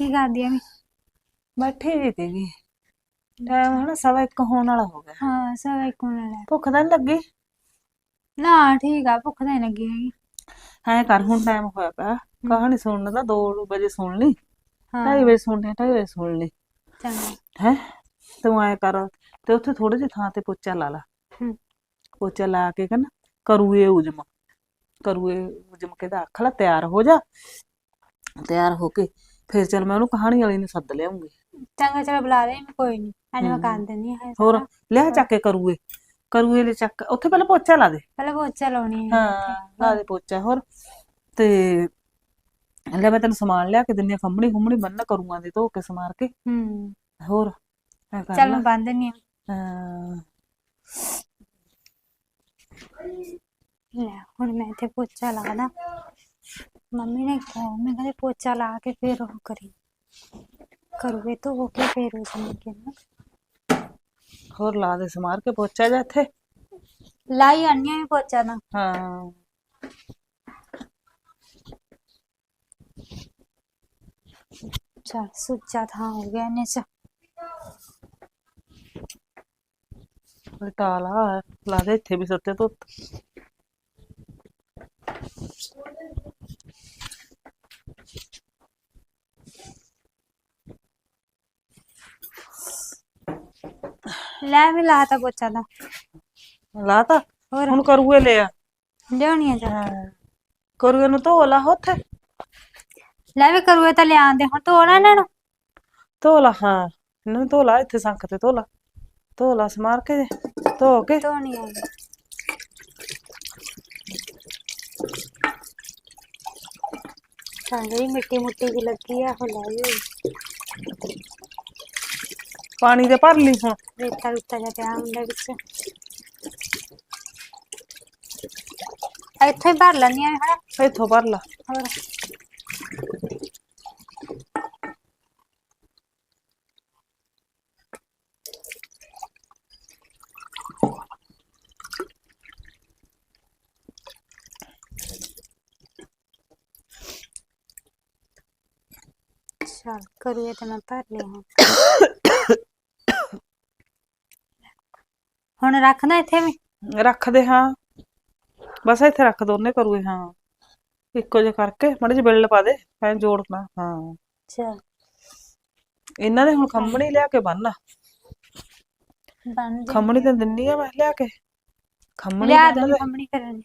ਕੀ ਕਰਦੀ ਆ ਬੈਠੀ ਵੀ ਸੀਗੀ ਟਾਈਮ ਹੁਣ ਸਵਾ ਇੱਕ ਹੋਣ ਵਾਲਾ ਹੋ ਗਿਆ। ਹਾਂ ਸਭ ਇੱਕ ਮਿੰਟ ਲੈ ਭੁੱਖ ਤਾਂ ਨੀ ਲੱਗੀ? ਨਾ ਠੀਕ ਆ ਭੁੱਖ ਤਾਂ ਨੀ ਲੱਗੀ ਹੈਗੀ। ਐਂ ਕਰ ਹੁਣ ਟਾਈਮ ਹੋਇਆ ਪਿਆ। ਕਹਾਣੀ ਸੁਣਨ ਦਾ 2 ਵਜੇ ਸੁਣ ਲਈ। ਹਾਂ। 2:30 ਵਜੇ ਸੁਣਨੀ 2:30 ਵਜੇ ਸੁਣ ਲਈ। ਚੰਗਾ। ਹੈ? ਤੂੰ ਐਂ ਕਰ ਤੇ ਉੱਥੇ ਥੋੜੇ ਜਿਹੀ ਥਾਂ ਤੇ ਪੋਚਾ ਲਾ ਲਾ। ਪੋਚਾ ਲਾ ਕੇ ਕਹਿੰਦਾ ਕਰੂਏ ਉਜਮ। ਕਰੂਏ ਉਜਮ ਕੇ ਦਾ ਆਖਲਾ ਤਿਆਰ ਹੋ ਜਾ। ਤਿਆਰ ਹੋ ਕੇ ਫਿਰ ਚੱਲ ਮੈਂ ਉਹਨੂੰ ਕਹਾਣੀ ਵਾਲੀ ਨੂੰ ਸੱਦ ਲਿਆਉਂਗੀ। ਚੰਗਾ ਚਲ ਬੁਲਾ ਲਈ ਮੈਂ ਕੋਈ ਨਹੀਂ ਅੱਜ ਮੈਂ ਕਰ ਦਿੰਦੀ ਹਾਂ ਹੋਰ ਲਿਆ ਚੱਕ ਕੇ ਕਰੂਏ। ਕਰੂਏ ਲੈ ਚੱਕ ਉੱਥੇ ਪਹਿਲਾਂ ਪੋਚਾ ਲਾ ਦੇ। ਪਹਿਲਾਂ ਪੋਚਾ ਲਾਉਣੀ ਹੈ ਹਾਂ ਲਾ ਦੇ ਪੋਚਾ ਹੋਰ। ਤੇ ਲੈ ਮੈਂ ਤੈਨੂੰ ਸਮਾਨ ਲਿਆ ਕੇ ਦਿੰਨੀ ਆ ਖੰਮਣੀ ਖੁੰਮਣੀ ਬੰਨ ਕਰੂਆਂ ਦੇ ਧੋ ਕੇ ਸਮਾਰ ਕੇ। ਹੂੰ। ਹੋਰ ਚੱਲ ਮੈਂ ਬੰਨ ਹਾਂ। ਹਾਂ, ਲੈ ਹੁਣ ਮੈਂ ਇੱਥੇ ਪੋਚਾ ਲਾਦਾ ਮੰਮੀ ਨੇ ਕਿਹਾ ਮੈਂ ਕਹਿੰਦੀ ਪੋਚਾ ਲਾ ਕੇ ਫਿਰ ਉਹ ਕਰੀ ਕਰੂਗੇ ਤਾਂ ਹੋ ਕੇ ਫਿਰ ਉਹ ਜਾਣਗੇ ਨਾ ਹੋਰ ਲਾ ਦੇ ਸਮਾਰ ਕੇ ਪੋਚਾ ਜਾ ਇੱਥੇ ਲਾਈ ਆਨੀ ਆ ਪੋਚਾ ਨਾ ਹਾਂ ਚਲ ਸੁੱਚਾ ਥਾਂ ਹੋ ਗਿਆ ਨੇ ਚ ਲਟਾ ਲਾ ਲਾ ਦੇ ਇੱਥੇ ਵੀ ਸੁੱਤੇ ਧੁੱਤ ਲੈ ਵੀ ਲਾਤਾ ਪੋਚਾ ਦਾ। ਲਾ ਤਾ? ਹੋਰ। ਹੁਣ ਕਰੂਏ ਲੈ ਆ। ਲਿਆਉਣੀ ਆ ਜਾ। ਕਰੂਏ ਨੂੰ ਧੋ ਲਾ ਉੱਥੇ। ਲੈ ਵੀ ਕਰੂਏ ਤਾਂ ਲਿਆਂਦੇ ਹੁਣ ਇਹਨਾਂ ਨੂੰ। ਧੋ ਲਾ ਹਾਂ। ਇਹਨੂੰ ਧੋ ਲਾ ਇੱਥੇ ਸੰਖ ਤੇ ਧੋ ਲਾ। ਧੋ ਲਾ ਸਮਾਰ ਕੇ ਧੋ ਕੇ। ਧੋਣੀ ਆ। ਸਾਂਝੀ ਮਿੱਟੀ ਮੁੱਟੀ ਜਿਹੀ ਲੱਗੀ ਆ ਉਹ ਲਾਈ ਹੋਈ ਪਾਣੀ ਦੇ ਭਰ ਲਈ ਹੁਣ। ਰੇਤਾ ਰੁੱਤਾ ਜਿਹਾ ਪਿਆ ਹੁੰਦਾ ਵਿੱਚ। ਇੱਥੇ ਹੀ ਭਰ ਲੈਣੀ ਆ ਹਨਾ। ਇੱਥੋਂ ਭਰ ਲਾ। ਹੋਰ। ਚਲ ਕਰੀਏ ਤੇ ਮੈਂ ਭਰ ਲਿਆ ਹੁਣ ਰੱਖਣਾ ਇੱਥੇ ਵੀ? ਰੱਖ ਦੇ ਹਾਂ। ਬਸ ਇੱਥੇ ਰੱਖ ਦੋਨੇ ਕਰੂਏ ਹਾਂ। ਇੱਕੋ ਜਿਹਾ ਕਰਕੇ ਮਾੜੇ ਜਿਹੇ ਬਿੱਲ ਪਾ ਦੇ ਐਂ ਜੋੜਨਾ ਹਾਂ। ਚਲ ਇਹਨਾਂ ਦੇ ਹੁਣ ਖੰਮਣੀ ਲਿਆ ਕੇ ਬੰਨ ਬਣ ਜੀ ਖੰਮਣੀ ਤਾਂ ਦਿੰਨੀ ਆ ਮੈਂ ਲਿਆ ਕੇ। ਖੰਮਣੀ ਲਿਆ ਬੰਨ ਦੋ ਕੰਮਣੀ ਕਰਨ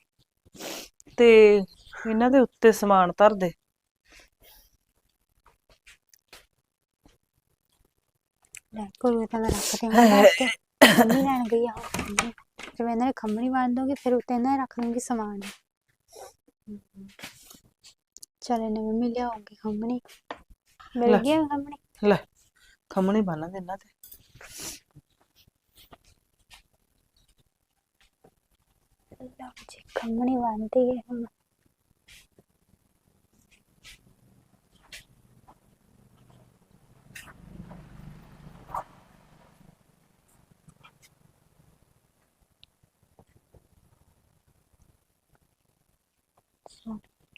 ਤੇ ਇਹਨਾਂ ਦੇ ਉੱਤੇ ਸਮਾਨ ਧਰ ਦੇ। ਲੈ ਕੋਈ ਤਾਂ ਮੈਂ ਰੱਖ ਮੰਮੀ ਲੈਣ ਗਈ ਆ ਖੰਮਣੀ। ਜਿਵੇਂ ਇਹਨਾਂ ਨੇ ਖੰਮਣੀ ਬੰਨ ਦੋਗੇ ਫਿਰ ਉੱਤੇ ਇਹਨਾਂ ਨੇ ਰੱਖ ਦੂੰਗੀ ਸਮਾਨ। ਚਲ ਇਹਨੇ ਮੰਮੀ ਲਿਆਉਂਗੀ ਖੰਮਣੀ ਮਿਲ ਲੈ। ਗਈ ਖੰਮਣੀ ਲੈ ਖੰਮਣੀ ਬੰਨ ਦੇ ਇਹਨਾਂ ਤੇ। ਲਓ ਜੀ ਖੰਮਣੀ ਬੰਨਦੀ ਹੈ ਹੁਣ।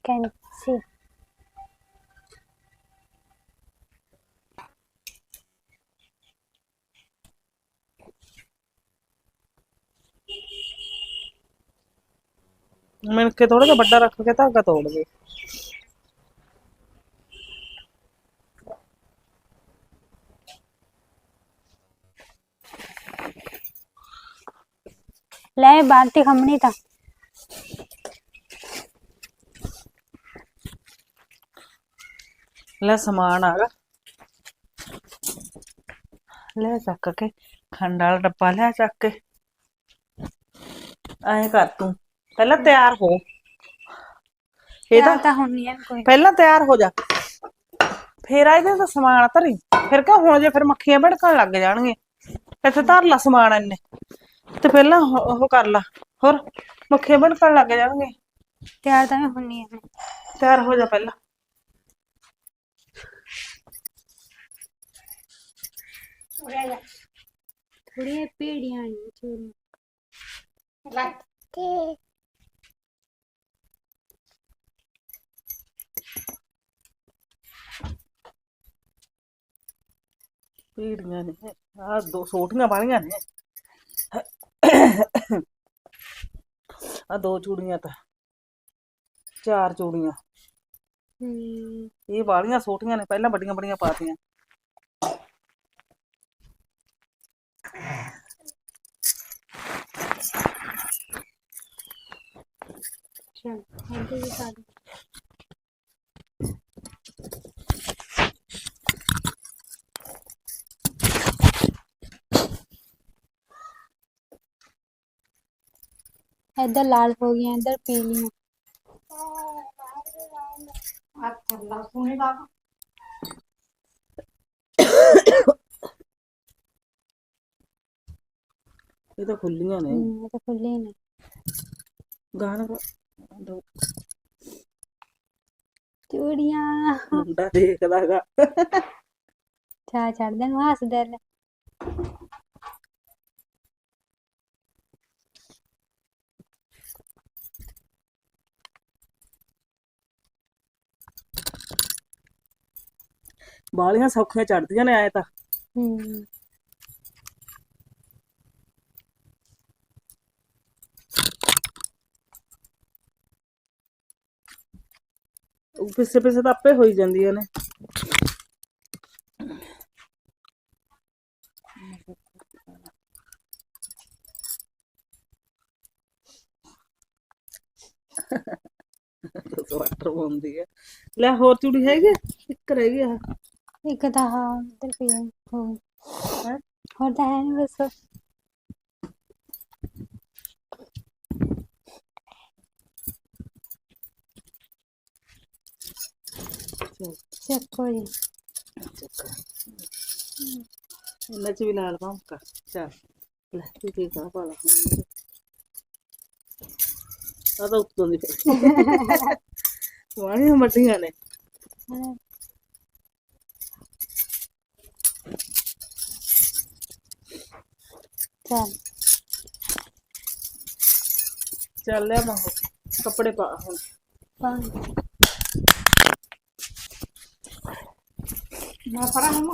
ਕੈਂਸੀ ਮਿਣ ਕੇ ਥੋੜਾ ਜਿਹਾ ਵੱਡਾ ਰੱਖ ਕੇ ਧਾਗਾ ਤੋੜ ਦੇ ਲੈ ਬਾਂਤੀ ਖੰਮਣੀ ਤਾਂ। ਲੈ ਸਮਾਨ ਆ ਗਾ ਲੈ ਚੱਕ ਕੇ ਖੰਡ ਵਾਲਾ ਡੱਬਾ ਲਿਆ ਚੱਕ ਕੇ। ਐਂ ਕਰ ਤੂੰ ਪਹਿਲਾਂ ਤਿਆਰ ਹੋ। ਇਹਦਾ ਇਹ ਤਾਂ ਹੁਣ ਨਹੀਂ ਕੋਈ ਪਹਿਲਾਂ ਤਿਆਰ ਹੋ ਜਾ। ਫੇਰ ਇਹਦੇ ਤੋਂ ਸਮਾਨ ਧਰੀ। ਫਿਰ ਕਾ ਹੁਣ ਜੇ ਫਿਰ ਮੱਖੀਆਂ ਭੜਕਣ ਲੱਗ ਜਾਣਗੀਆਂ। ਇੱਥੇ ਧਰ ਲਾ ਸਮਾਨ ਇੰਨੇ। ਤੇ ਪਹਿਲਾਂ ਉਹ ਕਰ ਲਾ। ਹੋਰ ਮੱਖੀਆਂ ਭੜਕਣ ਲੱਗ ਜਾਣਗੀਆਂ। ਤਿਆਰ ਤਾਂ ਮੈਂ ਹੁਣ ਨਹੀਂ ਹੈ ਤਿਆਰ ਹੋ ਜਾ ਪਹਿਲਾਂ। ਥੋੜੀਆਂ ਭੇੜੀਆਂ ਨੇ ਚੋਰੀ ਪੀੜੀਆਂ ਨੇ। ਆ ਦੋ ਸੋਟੀਆਂ ਵਾਲੀਆਂ ਨੇ। ਆ ਦੋ ਚੂੜੀਆਂ ਤਾਂ। ਚਾਰ ਚੂੜੀਆਂ। ਇਹ ਵਾਲੀਆਂ ਸੋਟੀਆਂ ਨੇ। ਪਹਿਲਾਂ ਵੱਡੀਆਂ ਵੱਡੀਆਂ ਪਾਤੀਆਂ ਚਲ ਇੱਧਰ ਵੀ ਪਾ ਦੇ ਇੱਧਰ ਲਾਲ ਹੋ ਗਈਆਂ ਇੱਧਰ ਪੀਲੀਆਂ ਇਹ ਤਾਂ ਖੁੱਲੀਆਂ ਨੇ। ਹਮ ਇਹ ਤਾਂ ਖੁੱਲੇ ਹੀ ਨੇ। ਗਾਣਾ ਦੋ। ਚੂੜੀਆਂ। ਮੁੰਡਾ ਦੇਖਦਾਗਾ ਚਾ ਚੜਦੇ ਨੂੰ ਹੱਸਦੇ ਨੇ ਬਾਲੀਆਂ ਸੌਖੀਆਂ ਚੜਦੀਆਂ ਨੇ ਆਏ ਤਾਂ। ਹਮ ਪਿੱਛੇ ਪਿੱਛੇ ਤਾਂ ਆਪੇ ਹੋਈ ਜਾਂਦੀਆਂ ਨੇ ਸਵਾਟਰ ਪਾਉਂਦੀ ਹੈ ਲੈ ਹੋਰ ਚੂੜੀ ਹੈਗੀ? ਆ? ਇੱਕ ਰਹਿ ਗਈ ਆ। ਇੱਕ ਤਾਂ ਹਾਂ ਇੱਧਰ ਪਈ ਹੈ ਹੋਰ। ਹੈਂ? ਹੋਰ ਤਾਂ ਹੈ ਨਹੀਂ ਬਸ। ਚੱਕੋ ਜੀ। ਇਹਨਾਂ ਚ ਵੀ ਲਾਲ ਭਾਂਕਾ ਚੱਲ। ਲੈ ਤੂੰ ਕੀ ਕਾ ਪਾ ਲਾ। ਆ ਤਾਂ ਉੱਤੋਂ ਦੀ ਵਾਲੀਆਂ ਮੱਡੀਆਂ ਨੇ। ਚੱਲ। ਚੱਲ ਲਿਆ ਮਾਹੋ ਕੱਪੜੇ ਪਾ ਹੁਣ। ਪੰਜ ਮੈਂ ਫੜਾ ਹਮ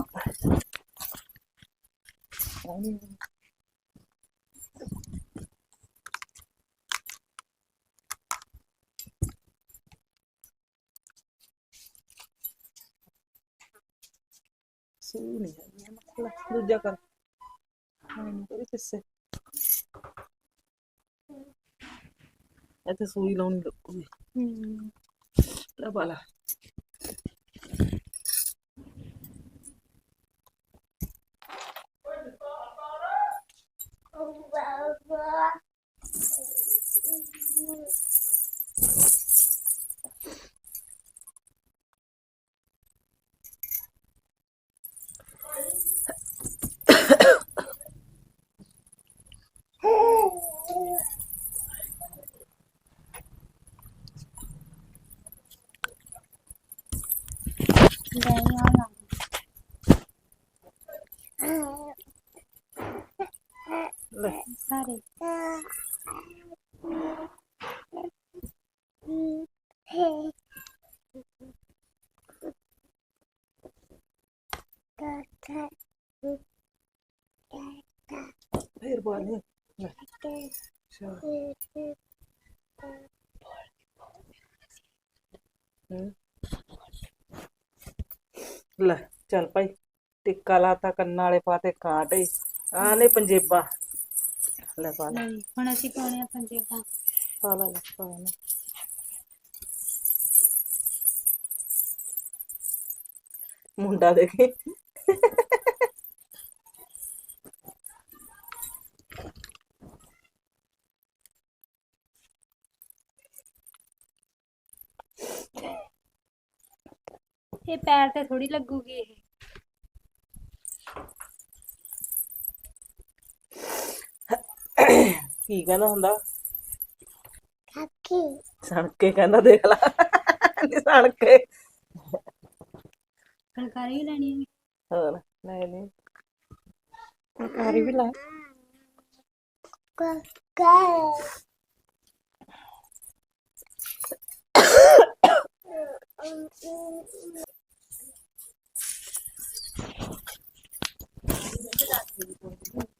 ਸੂ ਨਹੀਂ ਹੈ ਮੈਂ ਦੂਜਾ ਕਰ ਹਾਂ ਕੋਈ ਕਿਸੇ ਇੱਥੇ ਸੂਈ ਲਾਉਣੀ ਲੱਗੂਗੀ ਹਮ ਲੈ ਬਾਲਾ ਲੈ ਆ ਲਾ ਲੈ ਸਾਰੇ ਫੇਰ ਬਾਲੇ ਲੈ ਚੱਲ। ਲੈ ਭਾਈ ਟਿੱਕਾ ਲਾਤਾ ਕੰਨਾਂ ਵਾਲੇ ਪਾਤੇ ਕਾਂਟੇ ਆ ਨੇ ਪੰਜੇਬਾ। ਲੈ ਪਾ ਲੈ। ਨਹੀਂ ਹੁਣ ਅਸੀਂ ਪਾਉਣੇ ਆ ਪੰਜੇਬਾਂ। ਪਾ ਲੈ ਲੈ, ਪਾ ਲੈ। ਮੁੰਡਾ ਦੇਖੇ ਇਹ ਪੈਰ ਤੇ ਥੋੜੀ ਲੱਗੂਗੀ ਇਹ। ਕੀ ਕਹਿੰਦਾ ਹੁੰਦਾ? ਸਣ ਕੇ ਕਹਿੰਦਾ ਦੇਖ ਲਾ। ਨੀ ਸਣ ਕੇ ਫੁਲਕਾਰੀ ਵੀ ਲੈਣੀ ਹੈ ਹੋਰ ਲੈ ਲੈ ਫੁਲਕਾਰੀ ਵੀ ਲੈ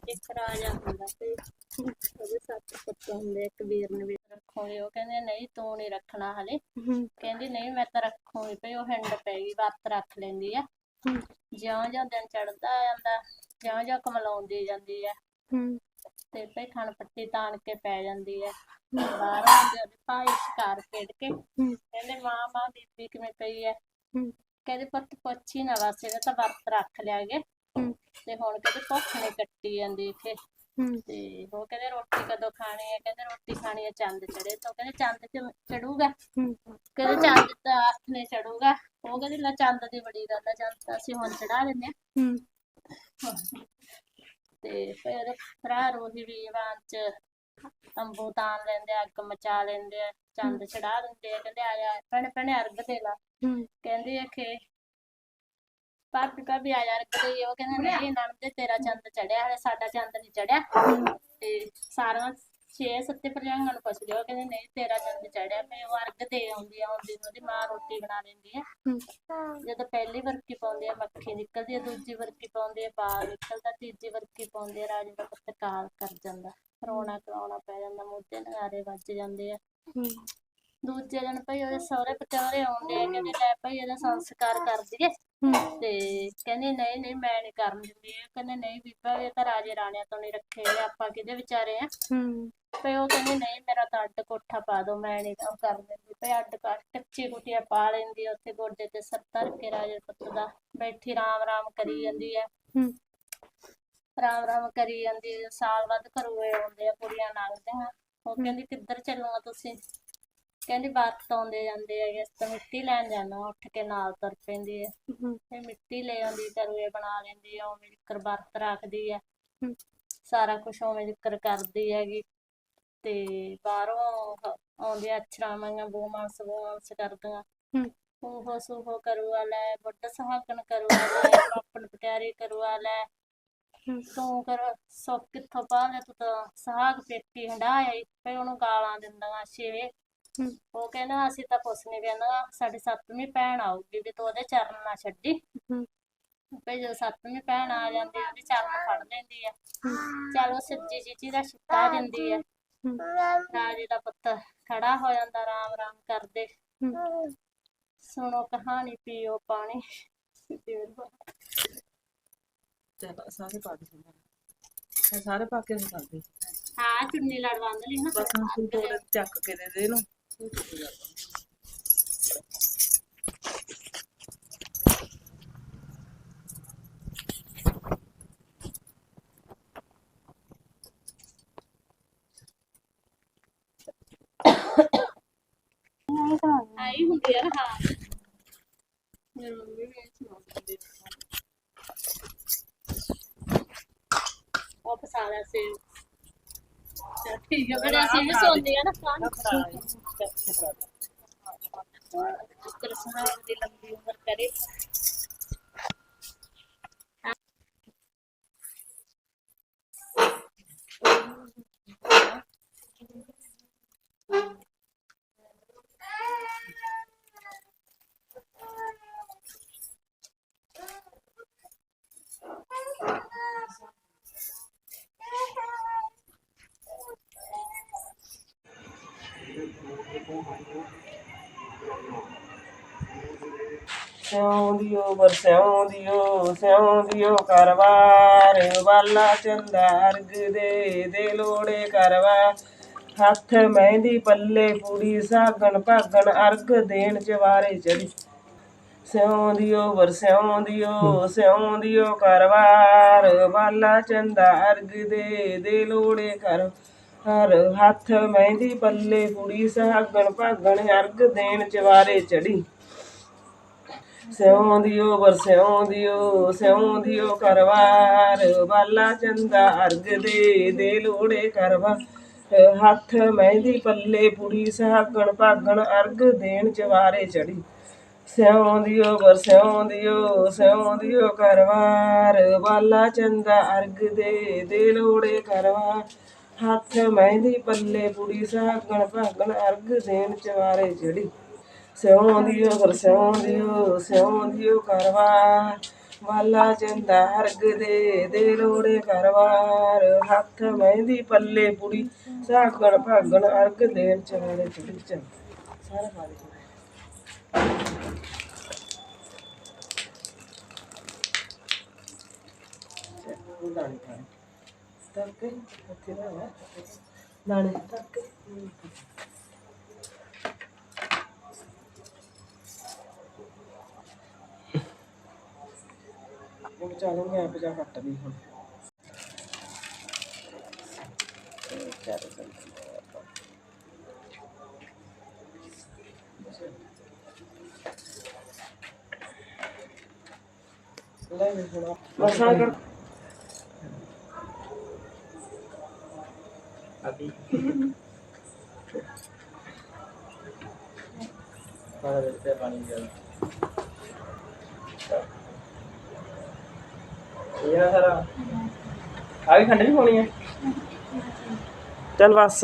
ਇੱਕ ਰਾਜਾ ਹੁੰਦਾ ਤੇ ਉਹਦੇ ਸੱਤ ਪੁੱਤ ਹੁੰਦੇ ਇੱਕ ਵੀਰ ਨੇ ਵੀ ਰੱਖੋਗੇ। ਉਹ ਕਹਿੰਦੇ ਨਹੀਂ ਤੂੰ ਨਹੀਂ ਰੱਖਣਾ ਹਲੇ। ਹੂੰ। ਕਹਿੰਦੀ ਨਹੀਂ ਮੈਂ ਤਾਂ ਰੱਖੂਗੀ ਭਈ ਉਹ ਹਿੰਡ ਪੈ ਗਈ ਵਰਤ ਰੱਖ ਲੈਂਦੀ ਆ। ਹੂੰ। ਜਿਉਂ ਜਿਉਂ ਦਿਨ ਚੜਦਾ ਜਾਂਦਾ ਜਿਉਂ ਜਿਉਂ ਕਮਲਾਉਂਦੀ ਜਾਂਦੀ ਆ। ਹੂੰ। ਤੇ ਭਈ ਖਣ ਪੱਟੀ ਤਾਣ ਕੇ ਪੈ ਜਾਂਦੀ ਆ। ਬਾਹਰ ਆਉਂਦੇ ਉਹਦੇ ਭਾਈ ਸ਼ਿਕਾਰ ਖੇਡ ਕੇ। ਹੂੰ। ਕਹਿੰਦੇ ਮਾਂ ਮਾਂ ਬੀਬੀ ਕਿਵੇਂ ਪਈ ਹੂੰ। ਕਹਿੰਦੇ ਪੁੱਤ ਪੁੱਛੀ ਨਾ ਵਾਸੇ ਤਾਂ ਵਰਤ ਰੱਖ ਲਿਆਗੇ ਹੂੰ ਤੇ ਹੁਣ ਕਹਿੰਦੇ ਭੁੱਖ ਨਹੀਂ ਕੱਟੀ ਜਾਂਦੀ ਇੱਥੇ। ਤੇ ਉਹ ਕਹਿੰਦੇ ਰੋਟੀ ਕਦੋਂ ਖਾਣੀ ਹੈ? ਕਹਿੰਦੇ ਰੋਟੀ ਖਾਣੀ ਹੈ ਚੰਦ ਚੜੇ ਤੋਂ। ਕਹਿੰਦੇ ਚੰਦ ਚ ਚੜੂਗਾ। ਕਹਿੰਦੇ ਚੰਦ ਤਾਂ ਹੱਥ ਨੇ ਚੜੂਗਾ। ਉਹ ਕਹਿੰਦੇ ਲੈ ਚੰਦ ਦੀ ਬੜੀ ਗੱਲ ਹੈ ਚੰਦ ਤਾਂ ਅਸੀਂ ਹੁਣ ਚੜਾ ਲੈਂਦੇ ਹਾਂ। ਹੂੰ। ਤੇ ਫਿਰ ਭਰਾ ਰੋਹੀ ਵੀ ਵਾਂ ਚ ਤੰਬੂ ਤਾਣ ਲੈਂਦੇ ਆ, ਅੱਗ ਮਚਾ ਲੈਂਦੇ ਆ ਚੰਦ ਚੜਾ ਦਿੰਦੇ ਆ। ਕਹਿੰਦੇ ਆ ਜਾ ਭੈਣੇ ਭੈਣੇ ਅਰਗ ਦੇ ਲਾ। ਕਹਿੰਦੀ ਆ ਕਿ ਭਾਬੀ ਭਾਬੀ ਆ ਜਾ ਅਰਗ ਦੇ ਉਹ ਕਹਿੰਦੇ ਨਹੀਂ ਨਣਦੇ ਤੇਰਾ ਚੰਦ ਚੜਿਆ ਹਲੇ ਸਾਡਾ ਚੰਦ ਨਹੀਂ ਚੜਿਆ। ਤੇ ਸਾਰਿਆਂ ਛੇ ਸੱਤੇ ਭਰਜਾਈਆਂ ਨੂੰ ਪੁੱਛਦੇ ਉਹ ਕਹਿੰਦੇ ਨਹੀਂ ਤੇਰਾ ਚੰਦ ਚੜਿਆ। ਮੈਂ ਅਰਗ ਦੇ ਆਉਂਦੀ ਆ ਨੂੰ ਉਹਦੀ ਮਾਂ ਰੋਟੀ ਬਣਾ ਲੈਂਦੀ ਆ। ਹੂੰ। ਜਦੋਂ ਪਹਿਲੀ ਵਰਕੀ ਪਾਉਂਦੇ ਆ ਮੱਖੀ ਨਿਕਲਦੀ ਆ ਦੂਜੀ ਵਰਕੀ ਪਾਉਂਦੇ ਆ ਬਾਲ ਨਿਕਲਦਾ ਤੀਜੀ ਵਰਕੀ ਪਾਉਂਦੇ ਆ ਰਾਜ ਦਾ ਪੁੱਤ ਕਾਲ ਕਰ ਜਾਂਦਾ। ਰੋਣਾ ਕਰਾਉਣਾ ਪੈ ਜਾਂਦਾ ਮੋਢੇ ਨਗਾਰੇ ਵੱਜ ਜਾਂਦੇ ਆ। ਦੂਜੇ ਦਿਨ ਭਈ ਉਹਦੇ ਸਹੁਰੇ ਪਤਿਆਰੇ ਆਉਂਦੇ ਆ ਕਹਿੰਦੇ ਲੈ ਭਈ ਇਹਦਾ ਸੰਸਕਾਰ ਕਰ ਦਈਏ। ਤੇ ਕਹਿੰਦੀ ਨਹੀਂ ਨਹੀਂ ਮੈਂ ਨਹੀਂ ਕਰਨ ਦਿੰਦੀ ਇਹ ਕਹਿੰਦੇ ਨਹੀਂ ਬੀਬਾ ਇਹ ਤਾਂ ਰਾਜੇ ਰਾਣਿਆਂ ਤੋਂ ਨਹੀਂ ਰੱਖੇ ਹੋਏ, ਆਪਾਂ ਕਿਹਦੇ ਵਿਚਾਰੇ ਆ? ਹੂੰ। ਭਈ ਉਹ ਕਹਿੰਦੀ ਨਹੀਂ ਮੇਰਾ ਤਾਂ ਅੱਡ ਕੋਠਾ ਪਾ ਦਿਓ ਮੈਂ ਨਹੀਂ ਉਹ ਕਰ ਦਿੰਦੀ। ਭਈ ਅੱਡ ਕੱਟ ਕੱਚੀ ਕੁਟੀਆਂ ਪਾ ਲੈਂਦੀ ਆ ਉੱਥੇ ਗੋਡੇ ਤੇ ਸਿਰ ਧਰ ਕੇ ਰਾਜੇ ਪੁੱਤ ਦਾ। ਬੈਠੀ ਰਾਮ ਰਾਮ ਕਰੀ ਜਾਂਦੀ ਆ। ਹੂੰ। ਰਾਮ ਰਾਮ ਕਰੀ ਜਾਂਦੀ ਆ, ਸਾਲ ਬਾਅਦ ਘਰੋਂ ਇਹ ਆਉਂਦੇ ਆ ਕੁੜੀਆਂ ਲੰਘਦੀਆਂ। ਉਹ ਕਹਿੰਦੀ ਕਿੱਧਰ ਚੱਲੂਗਾ ਤੁਸੀਂ? ਕਹਿੰਦੀ ਬਾਤ ਆਉਂਦੇ ਜਾਂਦੇ ਹੈਗੇ ਅਸੀਂ ਤਾਂ ਮਿੱਟੀ ਲੈਣ ਜਾਣਾ ਉੱਠ ਕੇ ਨਾਲ ਤੁਰ ਪੈਂਦੀ ਹੈ। ਹੂੰ। ਤੇ ਮਿੱਟੀ ਲੈ ਆਉਂਦੀ ਕਰੂਏ ਬਣਾ ਲੈਂਦੀ ਆ ਉਵੇਂ ਜ਼ਿਕਰ ਵਰਤ ਰੱਖਦੀ ਆ ਸਾਰਾ ਕੁਝ ਉਵੇਂ ਜ਼ਿਕਰ ਕਰਦੀ ਹੈਗੀ। ਤੇ ਬਾਹਰੋਂ ਹ- ਆਉਂਦੀਆਂ ਅਛਰਾਂ ਮੰਗਾਂ ਬੂਮਾਂਸ ਬੂਮਾਂਸ ਕਰਦੀਆਂ। ਹੂੰ। ਉਹ ਸੁਹੋ ਕਰੂਆ ਲੈ ਬੁੱਢ ਸੁਹਾਗਣ ਕਰੂਆ ਲੈ ਪਾਪਣ ਪਟਿਆਰੀ ਕਰੂਆ ਲੈ। ਤੂੰ ਕਰ ਸੁੱਖ ਕਿੱਥੋਂ ਪਾ ਲਿਆ? ਤੂੰ ਤਾਂ ਸੁਹਾਗ ਪੇਟੀ ਹੰਡਾਇਆ ਈ ਪਈ ਉਹਨੂੰ ਗਾਲਾਂ ਦਿੰਦੀਆਂ ਛੇ ਹੂੰ ਉਹ ਕਹਿੰਦਾ ਅਸੀਂ ਤਾਂ ਕੁਛ ਨਹੀਂ ਕਹਿੰਦਾ ਸਾਡੀ ਸੱਤਵੀਂ ਭੈਣ ਆਊਗੀ ਵੀ ਤੂੰ ਉਹਦੇ ਚਰਨ ਨਾ ਛੱਡੀ। ਭਈ ਜਦੋਂ ਸੱਤਵੀਂ ਭੈਣ ਆ ਜਾਂਦੀ ਉਹਦੇ ਚਰਨ ਫੜ ਲੈਂਦੀ ਆ। ਚਲ ਉਹ ਸੱਜੀ ਚੀਚੀ ਦਾ ਛਿੱਟਾ ਦਿੰਦੀ ਆ। ਰਾਜੇ ਦਾ ਪੁੱਤ ਖੜਾ ਹੋ ਜਾਂਦਾ ਰਾਮ ਰਾਮ ਕਰਦੇ। ਸੁਣੋ ਕਹਾਣੀ ਪੀਓ ਪਾਣੀ। ਚੱਲ ਸਾਰੇ ਪਾ ਦੇ ਸਾਰੇ ਪਾ ਕੇ ਕਰਦੇ ਹਾਂ ਚੁੰਨੀ ਲੜ ਬੰਦ ਲਈ ਨਾ। ਬਸ ਹੁਣ ਤੂੰ ਥੋੜਾ ਚੱਕ ਕੇ ਦੇ ਦੇ ਇਹਨੂੰ। ਨਹੀਂ ਕਰਾਉਣੀ ਆਈ ਹੁੰਦੀ ਆ ਨਾ ਹਾਂ ਮੇਰੀ ਮੰਮੀ ਵੀ ਇਹ ਸੁਣਾਉਂਦੀ ਉਹ ਪਸਾਲਾ ਸੇ ਚੱਲ ਠੀਕ ਹੈ ਬੜਾ ਅਸੀਂ ਵੀ ਸੌਂਦੇ ਆ ਨਾ ਦੀ। ਲੰਬੀ ਉਮਰ ਕਰੇ। ਸਿਉਂ ਦਿਓ ਬਰਸਿਉਂ ਦਿਓ ਸਿਉਂ ਦਿਓ ਕਰਵਾਰ, ਵਾਲਾ ਚੰਦਾ ਅਰਗ ਦੇ ਦੇ ਲੋੜੇ ਕਰਵਾ। ਹੱਥ ਮਹਿੰਦੀ ਪੱਲੇ ਪੂੜੀ, ਸਾਗਣ ਭਾਗਣ ਅਰਗ ਦੇਣ ਚਵਾਰੇ ਚੜੀ। ਸਿਉਂ ਦਿਓ ਬਰਸਿਉਂ ਦਿਓ ਸਿਉਂ ਦਿਓ ਕਰਵਾਰ, ਵਾਲਾ ਚੰਦਾ ਅਰਗ ਦੇ ਦੇ ਲੋੜੇ ਕਰ। ਹਰ ਹੱਥ ਮਹਿੰਦੀ ਪੱਲੇ ਪੂੜੀ ਸਹਾਗਣ ਭਾਗਣ ਅਰਗ ਦੇਣ ਚਵਾਰੇ ਚੜੀ। ਸਿਉਂ ਦਿਓ ਵਰਸਿਉਂ ਦਿਓ, ਸਿਉਂ ਦਿਓ ਕਰਵਾਰ, ਬਾਲਾ ਚੰਦਾ ਅਰਗ ਦੇ ਦੇ ਲੋੜੇ ਕਰਵਾ। ਹੱਥ ਮਹਿੰਦੀ ਪੱਲੇ ਪੁੜੀ ਸਹਾਗਣ ਭਾਗਣ ਅਰਗ ਦੇਣ ਚਵਾਰੇ ਚੜੀ। ਸਿਉਂ ਦਿਓ ਵਰ ਸਿਉਂ ਦਿਓ ਸਿਉਂ ਦਿਓ ਕਰਵਾਰ, ਬਾਲਾ ਚੰਦਾ ਅਰਗ ਦੇ ਦੇ ਲੋੜੇ ਕਰਵਾ। ਹੱਥ ਮਹਿੰਦੀ ਪੱਲੇ ਪੁੜੀ ਸਹਾਗਣ ਭਾਗਣ ਅਰਗ ਦੇਣ ਚਵਾਰੇ ਚੜੀ ਸਿਉਂ ਦਿਓ ਕਰ ਸਿਉਂ ਦਿਓ ਸਿਉਂ ਦਿਓ ਕਰਵਾ। ਵਾਲਾ ਜਿੰਦਾ ਹਰਗ ਦੇ ਦੇ ਲੋੜੇ ਘਰਵਾਰ ਹੱਥ ਮਹਿੰਦੀ ਪੱਲੇ ਪੁੜੀ ਸਾਗਣ ਭਾਗਣ ਅਰਗ ਦੇਣ ਚਾਰੇ ਚੜੀ ਚੰ ਸਾਰਾ ਪਾ ਦੇ। ਦਾਣੇ ਦਾਣੇ ਤੱਕ ਉੱਥੇ ਨਾ ਨਾ ਦਾਣੇ ਤੱਕ ਉਹ ਚਾਲੋਂ ਮੈਂ ਆਪ ਜਾ ਕੱਟ ਲਈ ਹੁਣ। ਚਾਰੇ ਲੈ ਵੀ ਹੁਣ। ਬਸ ਆ ਕਰ। ਸਾਰਾ ਆ ਸਾਰਾ। ਆ ਵੀ ਖੰਡ ਵੀ ਪਾਉਣੀ ਹੈ ਚਲ ਬਸ।